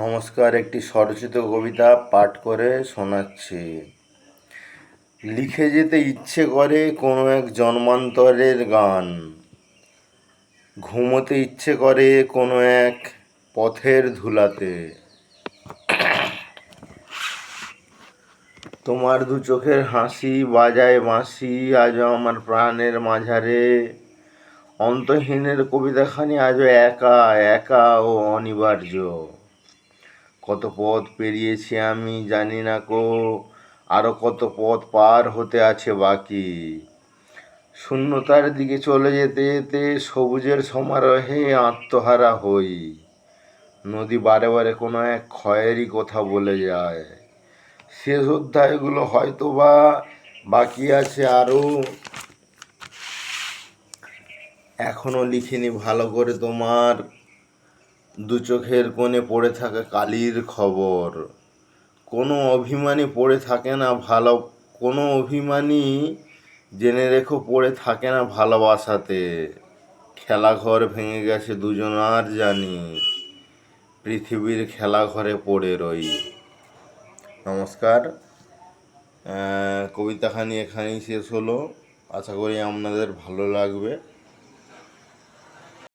নমস্কার, একটি স্বরচিত কবিতা পাঠ করে শোনাচ্ছি। লিখে যেতে ইচ্ছে করে কোনো এক জন্মান্তরের গান। ঘুমোতে ইচ্ছে করে কোনো এক পথের ধুলাতে। তোমার দু চোখের হাসি বাজায় বাঁশি, আজও আমার প্রাণের মাঝারে। অন্তহীনের কবিতাখানি আজও একা একা ও অনিবার্য। কত পথ পেরিয়েছি আমি জানি না কো আরও কত পথ পার হতে আছে বাকি। শূন্যতার দিকে চলে যেতে যেতে সবুজের সমারোহে আত্মহারা হই। নদী বারে বারে কোনো এক ক্ষয়েরই কথা বলে যায়। শেষ অধ্যায়গুলো হয়তো বা বাকি আছে আরও এখনও লিখিনি ভালো করে তোমার। দু চোখের কোণে পড়ে থাকা কালির খবর। কোনো অভিমানী পড়ে থাকে না, ভালো, কোনো অভিমানী জেনে রেখো পড়ে থাকে না ভালোবাসাতে। খেলাঘর ভেঙে গেছে দুজনার জানি, পৃথিবীর খেলাঘরে পড়ে রই। নমস্কার কবিতাখানি এখানেই শেষ হলো। আশা করি আপনাদের ভালো লাগবে।